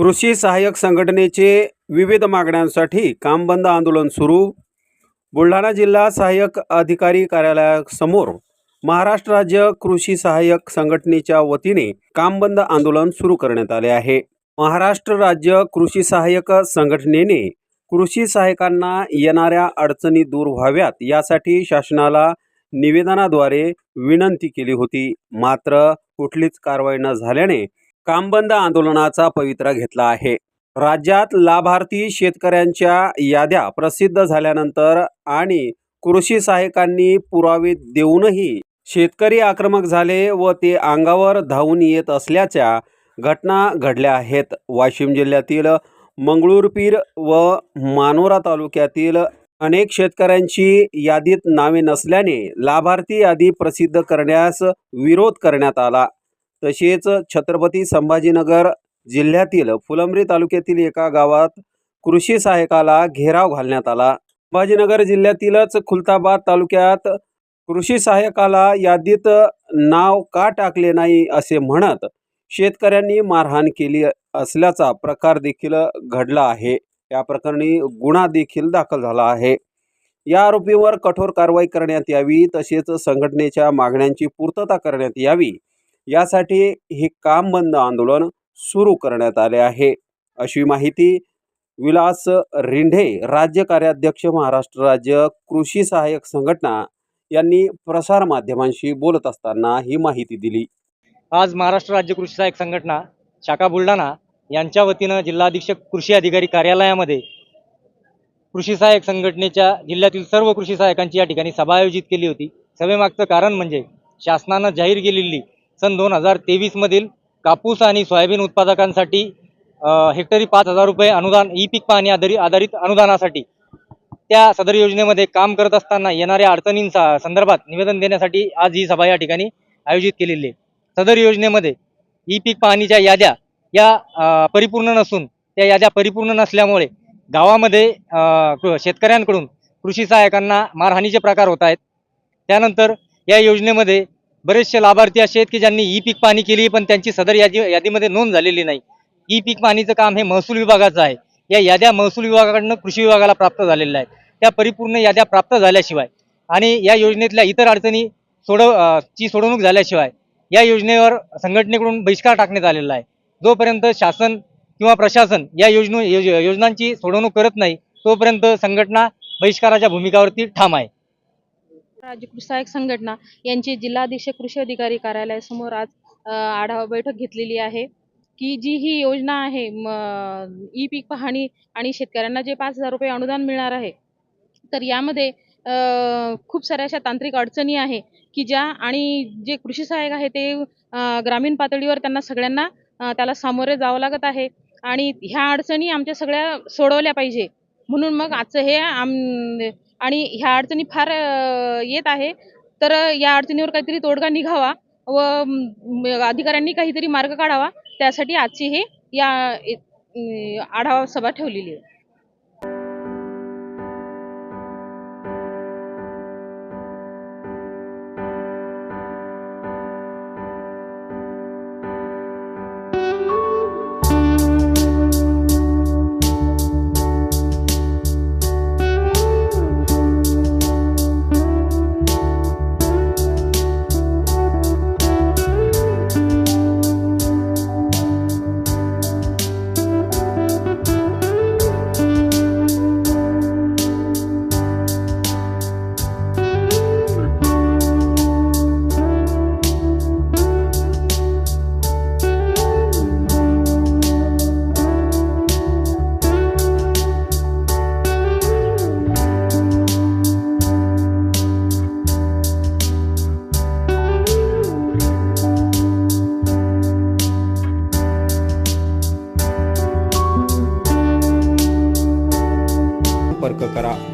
कृषी सहाय्यक संघटनेचे विविध मागण्यांसाठी काम बंद आंदोलन सुरू. बुलढाणा जिल्हा सहाय्यक अधिकारी कार्यालयासमोर महाराष्ट्र राज्य कृषी सहाय्यक संघटनेच्या वतीने काम बंद आंदोलन सुरू करण्यात आले आहे. महाराष्ट्र राज्य कृषी सहाय्यक संघटनेने कृषी सहाय्यकांना येणाऱ्या अडचणी दूर व्हाव्यात यासाठी शासनाला निवेदनाद्वारे विनंती केली होती. मात्र कुठलीच कारवाई न झाल्याने कामबंद आंदोलनाचा पवित्रा घेतला आहे. राज्यात लाभार्थी शेतकऱ्यांच्या याद्या प्रसिद्ध झाल्यानंतर आणि कृषी सहाय्यकांनी पुरावे देऊनही शेतकरी आक्रमक झाले व ते अंगावर धावून येत असल्याच्या घटना घडल्या आहेत. वाशिम जिल्ह्यातील मंगळूरपीर व मानोरा तालुक्यातील अनेक शेतकऱ्यांची यादीत नावे नसल्याने लाभार्थी यादी प्रसिद्ध करण्यास विरोध करण्यात आला. तसेच छत्रपती संभाजीनगर जिल्ह्यातील फुलंब्री तालुक्यातील एका गावात कृषी सहाय्यकाला घेराव घालण्यात आला. संभाजीनगर जिल्ह्यातीलच खुलताबाद तालुक्यात कृषी सहाय्यकाला यादीत नाव का टाकले नाही असे म्हणत शेतकऱ्यांनी मारहाण केली असल्याचा प्रकार देखील घडला आहे. या प्रकरणी गुन्हा देखील दाखल झाला आहे. या आरोपीवर कठोर कारवाई करण्यात यावी तसेच संघटनेच्या मागण्यांची पूर्तता करण्यात यावी यासाठी हे काम बंद आंदोलन सुरू करण्यात आले आहे. अशी माहिती विलास रिंढे राज्य कार्याध्यक्ष महाराष्ट्र राज्य कृषी सहाय्यक संघटना यांनी प्रसारमाध्यमांशी बोलत असताना ही माहिती दिली. आज महाराष्ट्र राज्य कृषी सहाय्यक संघटना शाखा बुलढाणा यांच्या वतीनं जिल्हाधीक्षक कृषी अधिकारी कार्यालयामध्ये कृषी सहाय्यक संघटनेच्या जिल्ह्यातील सर्व कृषी सहाय्यकांची या ठिकाणी सभा आयोजित केली होती. सभेमागचं कारण म्हणजे शासनानं जाहीर केलेली सन दोन हजार तेवीसमधील कापूस आणि सोयाबीन उत्पादकांसाठी हेक्टरी पाच हजार रुपये अनुदान ई पीक पाहणी आधारित आधारित अनुदानासाठी त्या सदर योजनेमध्ये काम करत असताना येणाऱ्या अडचणींचा संदर्भात निवेदन देण्यासाठी आज ही सभा या ठिकाणी आयोजित केलेली आहे. सदर योजनेमध्ये ई पीक पाहणीच्या याद्या या परिपूर्ण नसून त्या याद्या परिपूर्ण नसल्यामुळे गावामध्ये शेतकऱ्यांकडून कृषी सहाय्यकांना मारहाणीचे प्रकार होत आहेत. त्यानंतर या योजनेमध्ये बरेचसे लाभार्थी असे आहेत की ज्यांनी ई पीक पाणी केली पण त्यांची सदर यादी यादीमध्ये नोंद झालेली नाही. ई पीक पाणीचं काम हे महसूल विभागाचं आहे. या याद्या महसूल विभागाकडनं कृषी विभागाला प्राप्त झालेल्या आहेत. त्या परिपूर्ण याद्या प्राप्त झाल्याशिवाय आणि या योजनेतल्या इतर अडचणी सोडव ची सोडवणूक झाल्याशिवाय या योजनेवर संघटनेकडून बहिष्कार टाकण्यात आलेला आहे. जोपर्यंत शासन किंवा प्रशासन या योजने योजनांची सोडवणूक करत नाही तोपर्यंत संघटना बहिष्काराच्या भूमिकावरती ठाम आहे. राज्य कृषी सहाय्यक संघटना यांची जिल्हाधीक्षक कृषी अधिकारी कार्यालयासमोर आज आढावा बैठक घेतलेली आहे. की जी ही योजना आहे ई पीक पाहणी आणि शेतकऱ्यांना जे पाच हजार रुपये अनुदान मिळणार आहे तर यामध्ये खूप साऱ्या अशा तांत्रिक अडचणी आहे की ज्या आणि जे कृषी सहाय्यक आहे ते ग्रामीण पातळीवर त्यांना सगळ्यांना त्याला सामोरे जावं लागत आहे. आणि ह्या अडचणी आमच्या सगळ्या सोडवल्या पाहिजे. म्हणून मग आजचं हे आम आणि ह्या अडचणी फार येत आहे. तर या अडचणीवर काहीतरी तोडगा निघावा व अधिकाऱ्यांनी काहीतरी मार्ग काढावा. त्यासाठी आजची हे या आढावा सभा ठेवलेली आहे. から。